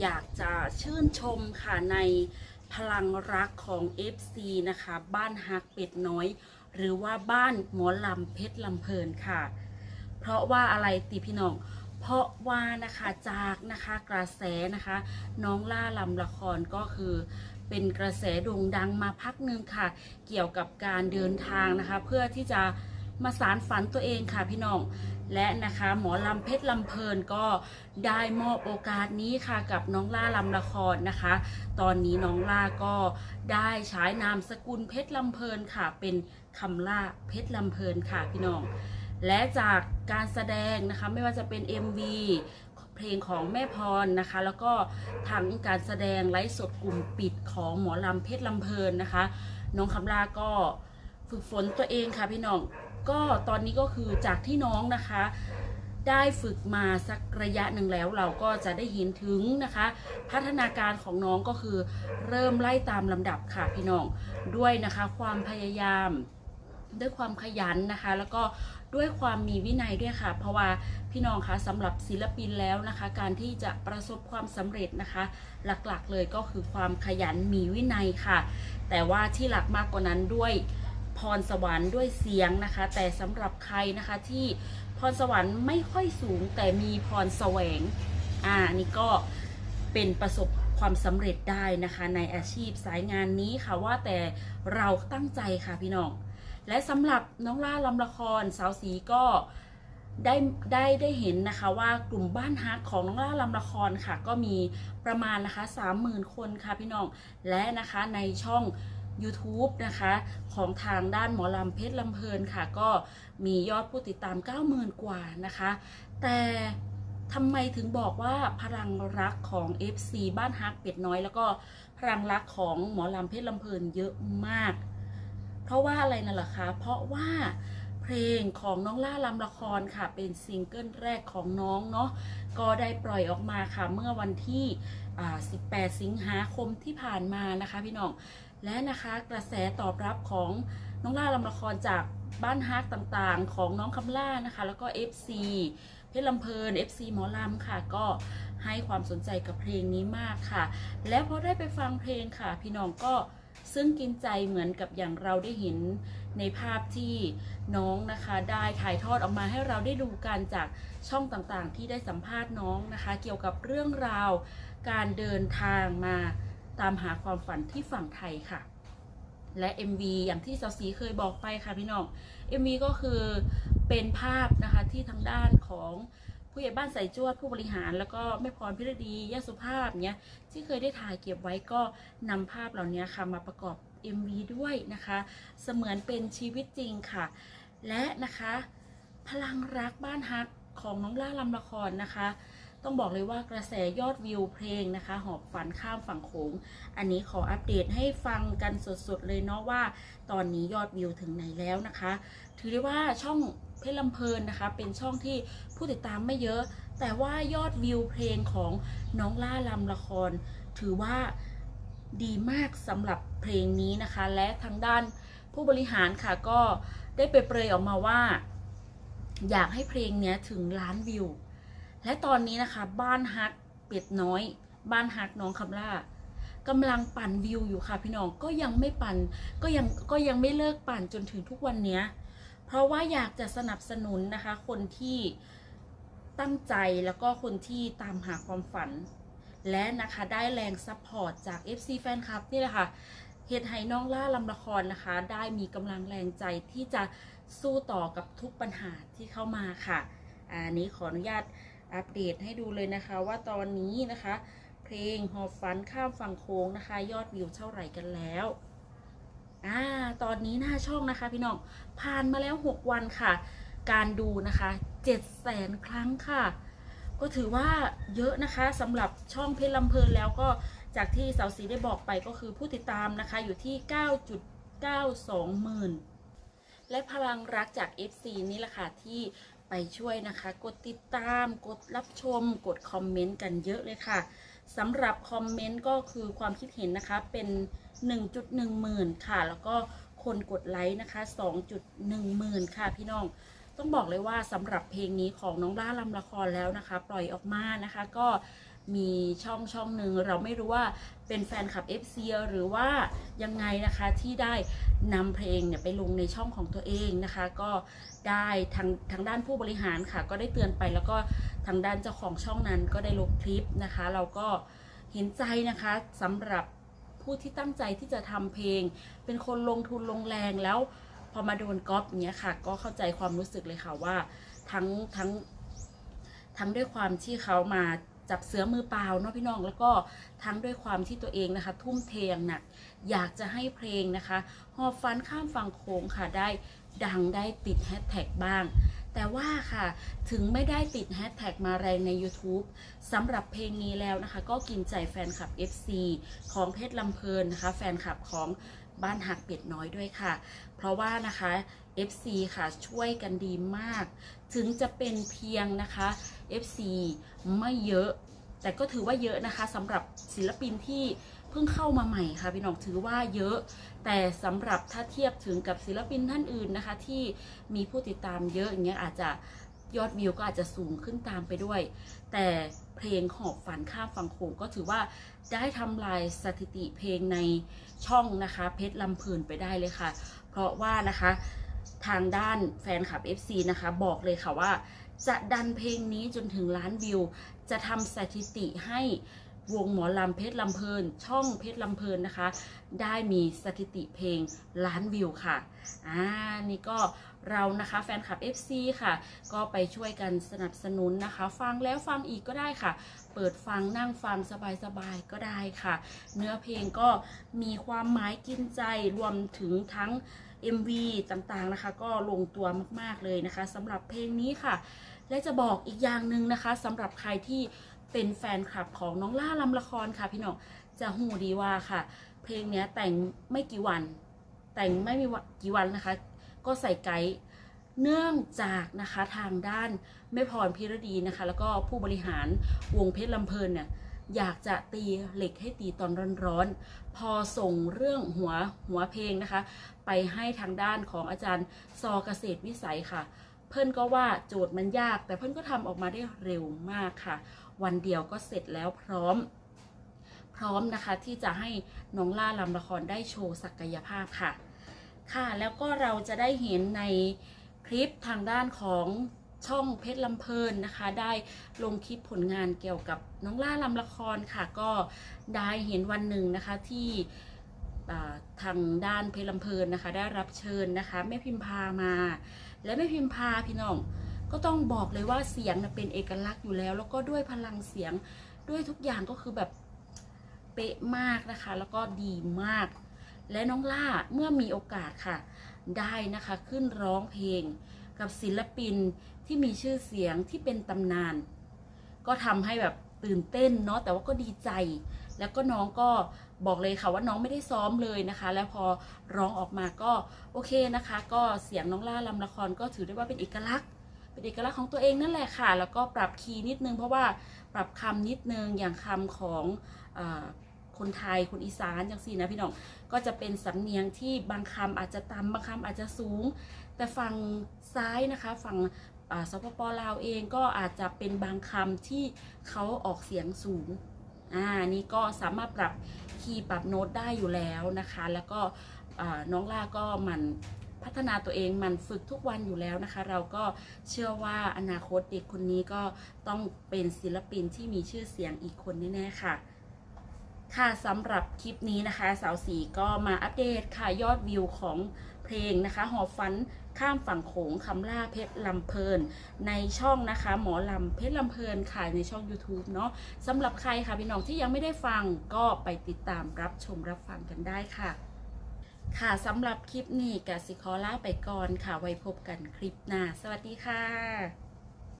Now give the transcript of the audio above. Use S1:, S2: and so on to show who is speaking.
S1: อยากจะชื่นชมค่ะในพลังรักของ FC นะคะ บ้านฮักเป็ดน้อย หรือว่าบ้านหมอลำเพชรลำเพลินค่ะ เพราะว่าอะไรติพี่น้อง เพราะว่านะคะจากนะคะกระแสนะคะ น้องล่าลำละครก็คือเป็นกระแสโด่งดังมาพักหนึ่งค่ะ เกี่ยวกับการเดินทางนะคะ เพื่อที่จะ มาสารฝันตัวเองค่ะพี่น้อง และนะคะหมอลำเพชรลำเพลินก็ได้มอบโอกาสนี้ค่ะกับน้องล่าลำละครนะคะ ตอนนี้น้องล่าก็ได้ฉายนามสกุลเพชรลำเพลินค่ะ เป็นคำล่าเพชรลำเพลินค่ะพี่น้อง และจากการแสดงนะคะไม่ว่าจะเป็น MV เพลงของแม่พรนะคะ แล้วก็ทั้งการแสดงไลฟ์สดกลุ่มปิดของหมอลำเพชรลำเพลินนะคะ น้องคำลาก็ฝึกฝนตัวเองค่ะพี่น้อง ก็ตอนนี้ก็คือจากที่น้องนะคะ ได้ฝึกมาสักระยะหนึ่งแล้ว เราก็จะได้เห็นถึงนะคะ พัฒนาการของน้องก็คือเริ่มไล่ตามลำดับค่ะพี่น้องด้วยนะคะความพยายามด้วยความขยันนะคะ แล้วก็ด้วยความมีวินัยด้วยค่ะ เพราะว่าพี่น้องคะสำหรับศิลปินแล้วนะคะ การที่จะประสบความสำเร็จนะคะ หลักๆเลยก็คือความขยันมีวินัยค่ะ แต่ว่าที่หลักมากกว่านั้นด้วย พรสวรรค์ด้วยเสียงนะคะ แต่สำหรับใครนะคะที่พรสวรรค์ไม่ค่อยสูงแต่มีพรแสวงอ่าอันนี่ก็เป็นประสบความสำเร็จได้นะคะ ในอาชีพสายงานนี้ค่ะว่าแต่เราตั้งใจค่ะพี่น้อง และสำหรับน้องล่าลำละครสาวสีก็ได้ได้ได้เห็นนะคะว่ากลุ่มบ้านฮักของน้องล่าลำละครค่ะ ก็มีประมาณนะคะ30,000 คนค่ะพี่น้อง และนะคะในช่อง YouTube นะคะของทางด้านหมอลำเพชรลำเพลินค่ะ ก็มียอดผู้ติดตาม 90,000 กว่านะคะ แต่ทำไมถึงบอกว่าพลังรักของ FC บ้านฮักเป็ดน้อย แล้วก็พลังรักของหมอลำเพชรลำเพลินเยอะมาก เพราะว่าอะไรนั่นล่ะคะ เพราะว่าเพลงของน้องล่าลำละครค่ะ เป็นซิงเกิลแรกของน้องเนาะก็ได้ปล่อยออกมาค่ะ เมื่อวันที่ 18 สิงหาคมที่ผ่านมานะคะ พี่น้อง และนะคะกระแสตอบรับของน้องล่าลำละครจากบ้านฮักต่างๆ ของน้องคำล่านะคะ แล้วก็ FC เพชรลำเพลิน FC หมอลำค่ะ ก็ให้ความสนใจกับเพลงนี้มากค่ะ แล้วพอได้ไปฟังเพลงค่ะ พี่น้องก็ซึ่งกินใจเหมือนกับอย่างเราได้เห็นในภาพที่น้องนะคะได้ถ่ายทอดออกมาให้เราได้ดูกันจากช่องต่างๆ ที่ได้สัมภาษณ์น้องนะคะ เกี่ยวกับเรื่องราวการเดินทางมา ตามหาความฝันที่ฝั่งไทยค่ะ และ MV อย่างที่สาวสีเคยบอกไปค่ะพี่น้อง MV ก็คือเป็นภาพนะคะที่ทางด้านของผู้ใหญ่บ้านใส่จวดผู้บริหาร แล้วก็แม่พรพิรดียะสุภาพเนี้ยที่เคยได้ถ่ายเก็บไว้ก็นำภาพเหล่านี้ค่ะมาประกอบ MV ด้วยนะคะ เสมือนเป็นชีวิตจริงค่ะ และนะคะ พลังรักบ้านฮักของน้องล่าลำละครนะคะ ต้องบอกเลยว่ากระแสยอดวิวเพลงนะคะ หอบฝันข้ามฝั่งโขง อันนี้ขออัปเดตให้ฟังกันสดๆเลยเนาะว่า ตอนนี้ยอดวิวถึงไหนแล้วนะคะ ถือได้ว่าช่องเพชรลำเพลินนะคะ เป็นช่องที่ผู้ติดตามไม่เยอะ แต่ว่ายอดวิวเพลงของน้องล่าลำละคร ถือว่าดีมากสำหรับเพลงนี้นะคะ และทางด้านผู้บริหารค่ะก็ได้ไปเปรยออกมาว่า อยากให้เพลงนี้ถึงล้านวิว และตอนนี้นะคะบ้านฮักเป็ดน้อย บ้านฮักน้องคำล่ากำลังปั่นวิวอยู่ค่ะพี่น้องก็ยังไม่ปั่นก็ยังก็ยังไม่เลิกปั่นจนถึงทุกวันเนี้ยเพราะว่าอยากจะสนับสนุนนะคะ คนที่ตั้งใจแล้วก็คนที่ตามหาความฝัน และนะคะได้แรงซัพพอร์ตจาก FC แฟนคลับนี่แหละค่ะเหตุให้น้องล่าลำละครนะคะ ได้มีกำลังแรงใจที่จะสู้ต่อกับทุกปัญหาที่เข้ามาค่ะอันนี้ขออนุญาต อัปเดตให้ดูเลยนะคะ ว่าตอนนี้นะคะ เพลงหอบฝันข้ามฝั่งโค้งนะคะ ยอดวิวเท่าไหร่กันแล้วอ่าตอนนี้หน้าช่องนะคะพี่น้องผ่านมาแล้ว 6 วันค่ะ การดูนะคะ7แสนครั้งค่ะ ก็ถือว่าเยอะนะคะสำหรับช่องเพชรลำเพลินแล้วก็จากที่สาวสีได้บอกไปก็คือผู้ติดตามนะคะอยู่ที่ 9.92หมื่นและพลังรักจาก FC นี่แหละค่ะที่ ไปช่วยนะคะ กดติดตาม กดรับชม กดคอมเมนต์กันเยอะเลยค่ะสำหรับคอมเมนต์ก็คือความคิดเห็นนะคะเป็น 1.1หมื่นค่ะ แล้วก็คนกดไลค์นะคะ 2.1หมื่นค่ะพี่น้องต้องบอกเลยว่าสำหรับเพลงนี้ของน้องล่าลำละครแล้วนะคะ ปล่อยออกมานะคะ ก็ มีช่องช่องหนึ่งเราไม่รู้ว่าเป็นแฟนคลับ FC หรือว่ายังไงนะคะที่ได้นำเพลงเนี่ยไปลงในช่องของตัวเองนะคะ ก็ได้ทางทางด้านผู้บริหารค่ะ ก็ได้เตือนไปแล้วก็ทางด้านเจ้าของช่องนั้นก็ได้ลบคลิปนะคะ เราก็เห็นใจนะคะสำหรับผู้ที่ตั้งใจที่จะทำเพลง เป็นคนลงทุนลงแรงแล้วพอมาโดนก๊อปเนี้ยค่ะ ก็เข้าใจความรู้สึกเลยค่ะว่าทั้งทั้งทั้งด้วยความที่เขามา จับเสือมือเปล่าเนาะพี่น้องแล้วก็ทั้งด้วยความที่ตัวเองนะคะ ทุ่มเทอย่างหนัก อยากจะให้เพลงนะคะหอบฟันข้ามฝั่งโค้งค่ะได้ดังได้ติดแฮชแท็กบ้าง แต่ว่าค่ะถึงไม่ได้ติดแฮชแท็กมาแรงใน YouTube สำหรับเพลงนี้แล้วนะคะ ก็กินใจแฟนคลับ FC ของเพชรลำเพลินนะคะ แฟนคลับของ บ้านหักเป็ดน้อยด้วยค่ะ เพราะว่านะคะ FC ค่ะช่วยกันดีมาก ถึงจะเป็นเพียงนะคะ FC ไม่เยอะ แต่ก็ถือว่าเยอะนะคะสำหรับศิลปินที่เพิ่งเข้ามาใหม่ค่ะพี่น้องถือว่าเยอะ แต่สำหรับถ้าเทียบถึงกับศิลปินท่านอื่นนะคะ ที่มีผู้ติดตามเยอะอย่างเงี้ยอาจจะ ยอดวิวก็อาจจะสูงขึ้นตามไปด้วย แต่เพลงหอบฝันข้ามฝั่งโขงก็ถือว่าได้ทำลายสถิติเพลงในช่องนะคะ เพชรลำเพลินไปได้เลยค่ะ เพราะว่านะคะทางด้านแฟนคลับ FC นะคะ บอกเลยค่ะว่า จะดันเพลงนี้จนถึงล้านวิว จะทำสถิติให้ วงหมอลำเพชรลำเพลิน ช่องเพชรลำเพลินนะคะ ได้มีสถิติเพลงล้านวิวค่ะอ่านี่ก็เรานะคะแฟนคลับ FC ค่ะ ก็ไปช่วยกันสนับสนุนนะคะ ฟังแล้วฟังอีกก็ได้ค่ะ เปิดฟังนั่งฟังสบายๆก็ได้ค่ะ เนื้อเพลงก็มีความหมายกินใจรวมถึงทั้ง MV ต่างๆนะคะ ก็ลงตัวมากๆเลยนะคะสำหรับเพลงนี้ค่ะ และจะบอกอีกอย่างหนึ่งนะคะสำหรับใครที่ เป็นแฟนคลับของน้องล่าลำละครค่ะ พี่น้องจะหูดีว่าค่ะ เพลงนี้แต่งไม่กี่วัน แต่งไม่มีกี่วันนะคะ ก็ใส่ไกด์เนื่องจากนะคะทางด้านแม่พรพิรดีนะคะ แล้วก็ผู้บริหารวงเพชรลำเพลินเนี่ยอยากจะตีเหล็กให้ตีตอนร้อนๆ พอส่งเรื่องหัวหัวเพลงนะคะ ไปให้ทางด้านของอาจารย์ซอเกษตรวิสัยค่ะ เพื่อนก็ว่าโจทย์มันยาก แต่เพื่อนก็ทำออกมาได้เร็วมากค่ะ วันเดียวก็เสร็จแล้วพร้อม พร้อมนะคะที่จะให้น้องล่าลำละครได้โชว์ศักยภาพค่ะ ค่ะแล้วก็เราจะได้เห็นในคลิปทางด้านของช่องเพชรลำเพลินนะคะ ได้ลงคลิปผลงานเกี่ยวกับน้องล่าลำละครค่ะ ก็ได้เห็นวันหนึ่งนะคะที่ทางด้านเพชรลำเพลินนะคะ ได้รับเชิญนะคะแม่พิมพามา และแม่พิมพาพี่น้อง ก็ต้องบอกเลยว่าเสียงนะเป็นเอกลักษณ์อยู่แล้ว แล้วก็ด้วยพลังเสียงด้วยทุกอย่างก็คือแบบเป๊ะมากนะคะ แล้วก็ดีมาก และน้องล่าเมื่อมีโอกาสค่ะ ได้นะคะขึ้นร้องเพลง กับศิลปินที่มีชื่อเสียงที่เป็นตำนาน ก็ทำให้แบบตื่นเต้นเนาะแต่ว่าก็ดีใจ แล้วก็น้องก็บอกเลยค่ะว่าน้องไม่ได้ซ้อมเลยนะคะ แล้วพอร้องออกมาก็โอเคนะคะ ก็เสียงน้องล่าลำละครก็ถือได้ว่าเป็นเอกลักษณ์ เป็นเอกลักษณ์ของตัวเองนั่นแหละค่ะ แล้วก็ปรับคีย์นิดนึง เพราะว่าปรับคำนิดนึงอย่างคำของอคนไทยคนอีสานอย่างสี่นะพี่น้องก็จะเป็นสำเนียงที่บางคำอาจจะต่ำบางคำอาจจะสูง แต่ฝั่งซ้ายนะคะฝั่งอ่าสปปลาวเองก็อาจจะเป็นบางคำที่เขาออกเสียงสูงอ่านี่ก็สามารถปรับคีย์ปรับโน้ตได้อยู่แล้วนะคะ แล้วก็น้องล่าก็หมัน พัฒนาตัวเองมันฝึกทุกวันอยู่แล้วนะคะ เราก็เชื่อว่าอนาคตเด็กคนนี้ก็ต้องเป็นศิลปินที่มีชื่อเสียงอีกคนแน่ๆค่ะค่ะสำหรับคลิปนี้นะคะ สาวสีก็มาอัปเดตค่ะยอดวิวของเพลงนะคะ หอบฟันข้ามฝั่งโขงคำล่าเพชรลำเพลิน ในช่องนะคะ หมอลำเพชรลำเพลินค่ะในช่อง YouTube เนาะสำหรับใครค่ะพี่น้องที่ยังไม่ได้ฟังก็ไปติดตามรับชมรับฟังกันได้ค่ะ ค่ะสำหรับคลิปนี้กสิคอล่าไปก่อนค่ะ ไว้พบกันคลิปหน้า สวัสดีค่ะ